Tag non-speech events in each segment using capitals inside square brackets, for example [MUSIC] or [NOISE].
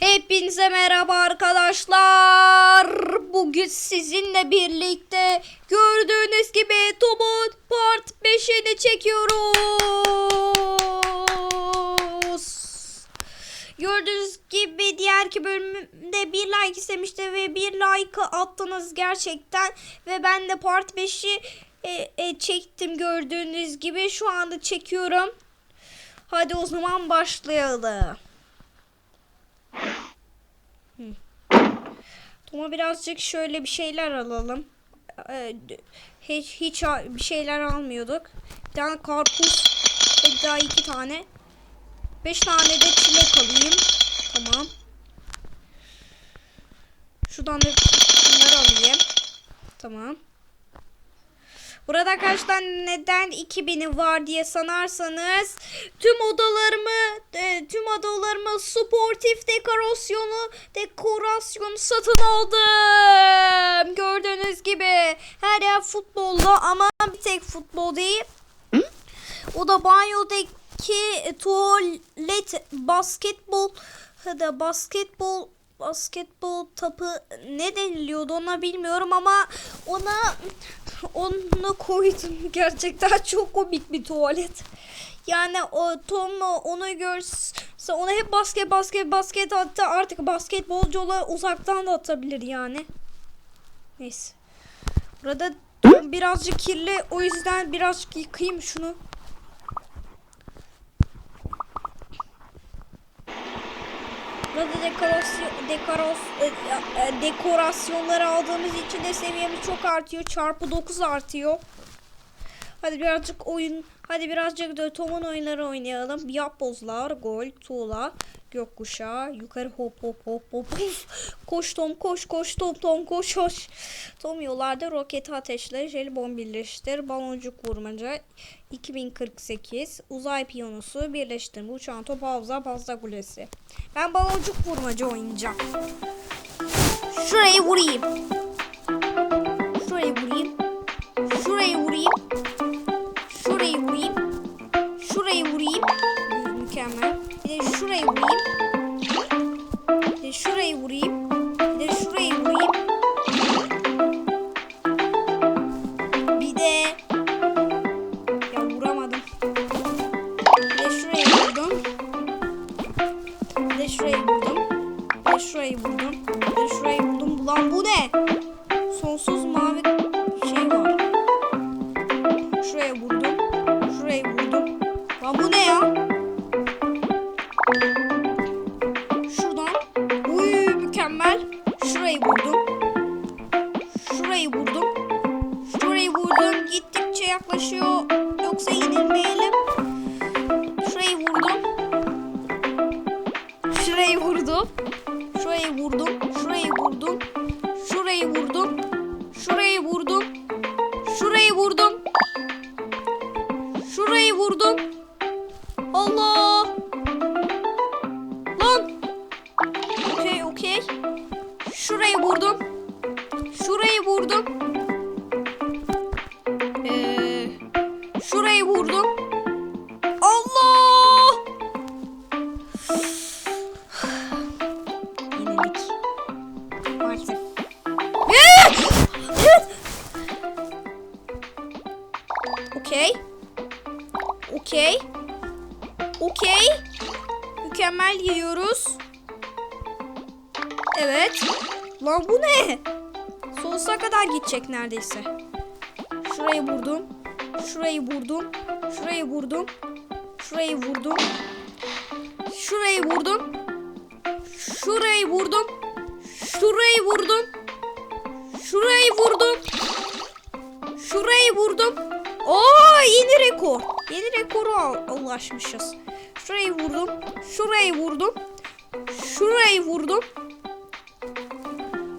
Hepinize merhaba arkadaşlar. Bugün sizinle birlikte gördüğünüz gibi Tom'un part 5'ini çekiyoruz. Gördüğünüz gibi diğerki bölümde bir like istemişti ve bir like attınız gerçekten. Ve ben de part 5'i e, e, çektim gördüğünüz gibi. Şu anda çekiyorum. Hadi o zaman başlayalım. Tom'a birazcık şöyle bir şeyler alalım. Ee, hiç, hiç bir şeyler almıyorduk. Bir tane karpuz ve daha iki tane. Beş tane de çilek alayım. Tamam. Şuradan da şunları alayım. Tamam. Burada arkadaşlar neden 2000'i var diye sanarsanız tüm odalarımı e, tüm odalarımı sportif dekorasyonu dekorasyonu satın aldım. Gördüğünüz gibi her yer futbollu ama bir tek futbol değil. O da banyodaki tuvalet basketbol da basketbol basketbol tapı ne deniliyordu ona bilmiyorum ama ona onu koydum [LAUGHS] gerçekten çok komik bir tuvalet. Yani o Tom onu görse ona hep basket basket basket attı artık basketbolcu olarak uzaktan da atabilir yani. Neyse. Burada birazcık kirli o yüzden birazcık yıkayayım şunu. Burada dekorasyon, dekoros, e, e, dekorasyonları aldığımız için de seviyemiz çok artıyor. Çarpı 9 artıyor. Hadi birazcık oyun, hadi birazcık da Tom'un oyunları oynayalım. Yapbozlar, gol, tuğla, gökkuşağı, yukarı hop hop hop hop. Koş Tom, koş koş Tom, Tom koş koş. Tom yollarda roket ateşle, jelibon birleştir, baloncuk vurmaca, 2048, uzay piyanosu, birleştirme, uçan top, havza, pasta kulesi. Ben baloncuk vurmaca oynayacağım. Şurayı vurayım. Yaklaşıyor. Yoksa inilmeyelim. Şurayı vurdum. Şurayı vurdum. Şurayı vurdum. Şurayı vurdum. Şurayı vurdum. Şurayı vurdum. Şurayı vurdum. Şurayı vurdum. Allah. Şurayı vurdum. Allah. Yenildik. Maalesef. Okey. Okey. Okey. Mükemmel gidiyoruz. Evet. Lan bu ne? Sonsuza kadar gidecek neredeyse. Şurayı vurdum. Şurayı vurdum. Şurayı vurdum. Şurayı vurdum. Şurayı vurdum. Şurayı vurdum. Şurayı vurdum. Şurayı vurdum. Şurayı vurdum. Oo yeni rekor. Yeni rekoru al- ulaşmışız. Şurayı vurdum. Şurayı vurdum. Şurayı vurdum.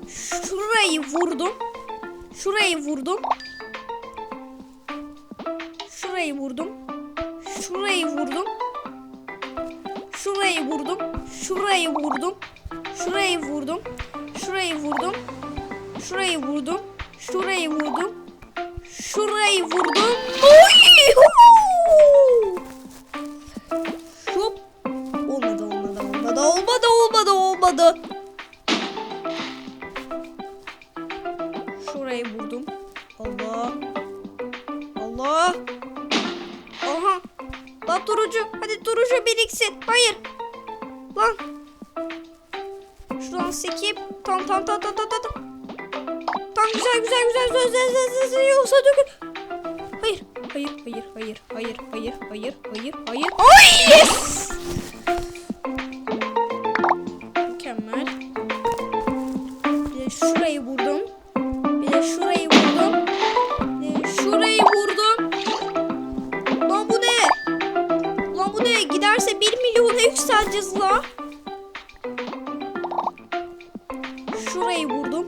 Şurayı vurdum. Şurayı vurdum. Şurayı vurdum. Şurayı vurdum. Şurayı vurdum. Şurayı vurdum. Şurayı vurdum. Şurayı vurdum. Şurayı vurdum. Şurayı vurdum. Şurayı vurdum. Oy! Huu! Hop. Olmadı olmadı olmadı olmadı olmadı. olmadı olmadı. Şurayı vurdum. Allah. Allah. Lan turuncu. Hadi turuncu biriksin. Hayır. Lan. Şuradan sekip. Tam tam tam tam tam tam. Tam güzel güzel güzel güzel güzel güzel güzel güzel yoksa dökül. Hayır. Hayır, hayır, hayır, hayır, hayır, hayır, hayır, hayır. Ay yes! Mükemmel. Şurayı vurdum. Yükseleceğiz la. Şurayı vurdum.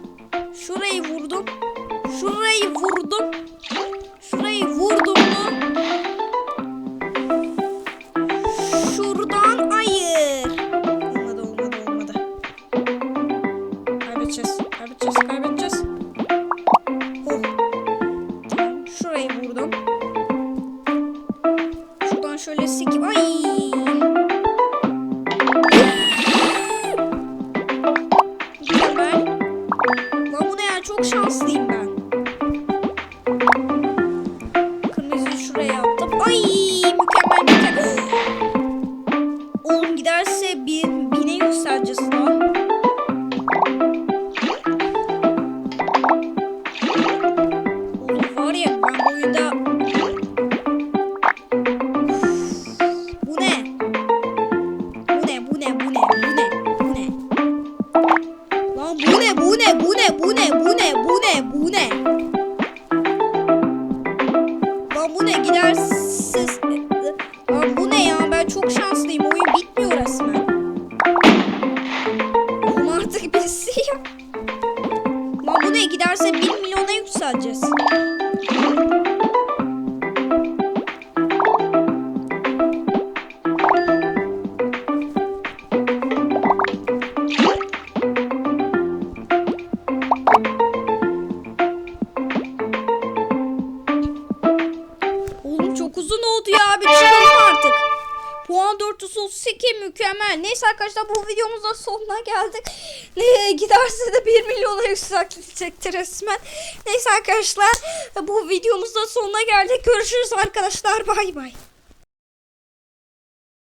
Şurayı vurdum. Şurayı vurdum. Şurayı vurdum mu? Şuradan hayır. Olmadı olmadı olmadı. Kaybedeceğiz. Kaybedeceğiz. Kaybedeceğiz. sure sleep. Ne bu ne? Lan bu ne gidersiz... Lan bu ne ya ben çok şanslıyım oyun bitmiyor resmen. Oğlum artık [LAUGHS] birisi ya. Lan bu ne giderse 1 milyona yükseleceğiz. Mükemmel. Neyse arkadaşlar bu videomuzun sonuna geldik. Ne giderse de 1 milyona yükselecekti resmen. Neyse arkadaşlar bu videomuzun sonuna geldik. Görüşürüz arkadaşlar. Bay bay.